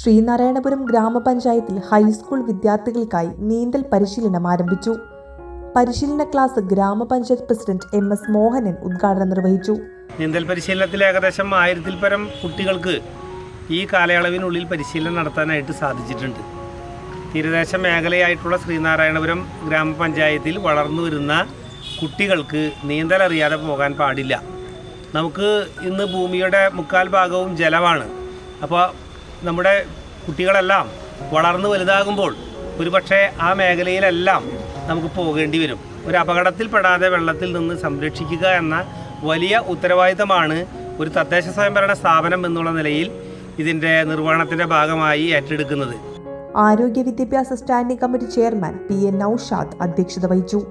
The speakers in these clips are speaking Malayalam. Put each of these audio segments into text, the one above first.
ശ്രീനാരായണപുരം ഗ്രാമപഞ്ചായത്തിൽ ഹൈസ്കൂൾ വിദ്യാർത്ഥികൾക്കായി നീന്തൽ പരിശീലനം ആരംഭിച്ചു. പരിശീലന ക്ലാസ് ഗ്രാമപഞ്ചായത്ത് പ്രസിഡന്റ് എം എസ് മോഹനൻ ഉദ്ഘാടനം നിർവഹിച്ചു. നീന്തൽ പരിശീലനത്തിൽ ഏകദേശം ആയിരത്തിൽ പരം കുട്ടികൾക്ക് ഈ കാലയളവിനുള്ളിൽ പരിശീലനം നടത്താനായിട്ട് സാധിച്ചിട്ടുണ്ട്. തീരദേശ മേഖലയായിട്ടുള്ള ശ്രീനാരായണപുരം ഗ്രാമപഞ്ചായത്തിൽ വളർന്നു വരുന്ന കുട്ടികൾക്ക് നീന്തൽ അറിയാതെ പോകാൻ പാടില്ല. നമുക്ക് ഇന്ന് ഭൂമിയുടെ മുക്കാൽ ഭാഗവും ജലമാണ്. അപ്പോൾ നമ്മുടെ കുട്ടികളെല്ലാം വളർന്നു വലുതാകുമ്പോൾ ഒരുപക്ഷെ ആ മേഖലയിലെല്ലാം നമുക്ക് പോകേണ്ടി വരും. ഒരു അപകടത്തിൽപ്പെടാതെ വെള്ളത്തിൽ നിന്ന് സംരക്ഷിക്കുക എന്ന വലിയ ഉത്തരവാദിത്തമാണ് ഒരു തദ്ദേശ സ്വയംഭരണ സ്ഥാപനം എന്നുള്ള നിലയിൽ ഇതിന്റെ നിർവഹണത്തിന്റെ ഭാഗമായി ഏറ്റെടുക്കുന്നത്. ആരോഗ്യ വിദ്യാഭ്യാസ standing committee chairman P N Naushad അധ്യക്ഷത വഹിച്ചു.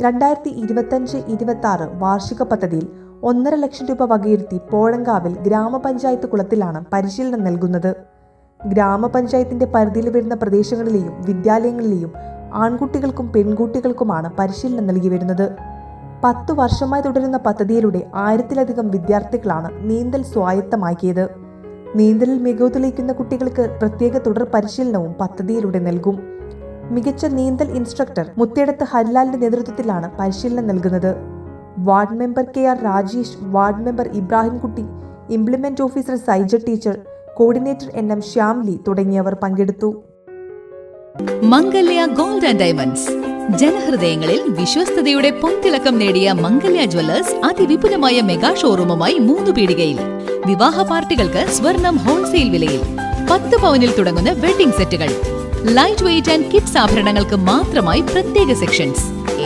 രണ്ടായിരത്തി ഇരുപത്തഞ്ച് ഇരുപത്തി ആറ് വാർഷിക പദ്ധതിയിൽ ഒന്നര ലക്ഷം രൂപ വകയിരുത്തി പോഴങ്കാവിൽ ഗ്രാമപഞ്ചായത്ത് കുളത്തിലാണ് പരിശീലനം നൽകുന്നത്. ഗ്രാമപഞ്ചായത്തിന്റെ പരിധിയിൽ വരുന്ന പ്രദേശങ്ങളിലെയും വിദ്യാലയങ്ങളിലെയും ആൺകുട്ടികൾക്കും പെൺകുട്ടികൾക്കുമാണ് പരിശീലനം നൽകി വരുന്നത്. പത്തു വർഷമായി തുടരുന്ന പദ്ധതിയിലൂടെ ആയിരത്തിലധികം വിദ്യാർത്ഥികളാണ് നീന്തൽ സ്വായത്തമാക്കിയത്. നീന്തലിൽ മികവ് തെളിയിക്കുന്ന കുട്ടികൾക്ക് പ്രത്യേക തുടർ പരിശീലനവും പദ്ധതിയിലൂടെ നൽകും. മികച്ച നീന്തൽ ഇൻസ്ട്രക്ടർ മുത്തേടത്ത് ഹരിലാലിന്റെ നേതൃത്വത്തിലാണ് പരിശീലനം നൽകുന്നത്. Ward member K R Rajesh ward member Ibrahimkutty implement officer Saija teacher coordinator N M Shyamli തുടങ്ങിയവർ പങ്കെടുത്തു. Mangalya gold and diamonds. ജനഹൃദയങ്ങളിൽ വിശ്വസ്തയുടെ പൊൻതിളക്കം നേടിയ മംഗല്യ ജ്വല്ലേഴ്സ് അതിവിപുലമായ മെഗാ ഷോറൂമുമായി മൂന്ന് പീടികയിൽ. വിവാഹ പാർട്ടികൾക്ക് സ്വർണം ഹോൾസെയിൽ വിലയിൽ. പത്ത് പവനിൽ തുടങ്ങുന്ന വെഡിംഗ് സെറ്റുകൾ. ലൈറ്റ് വെയിറ്റ് ആൻഡ് കിഡ്സ് ആഭരണങ്ങൾക്ക് മാത്രമായി പ്രത്യേക സെക്ഷൻസ്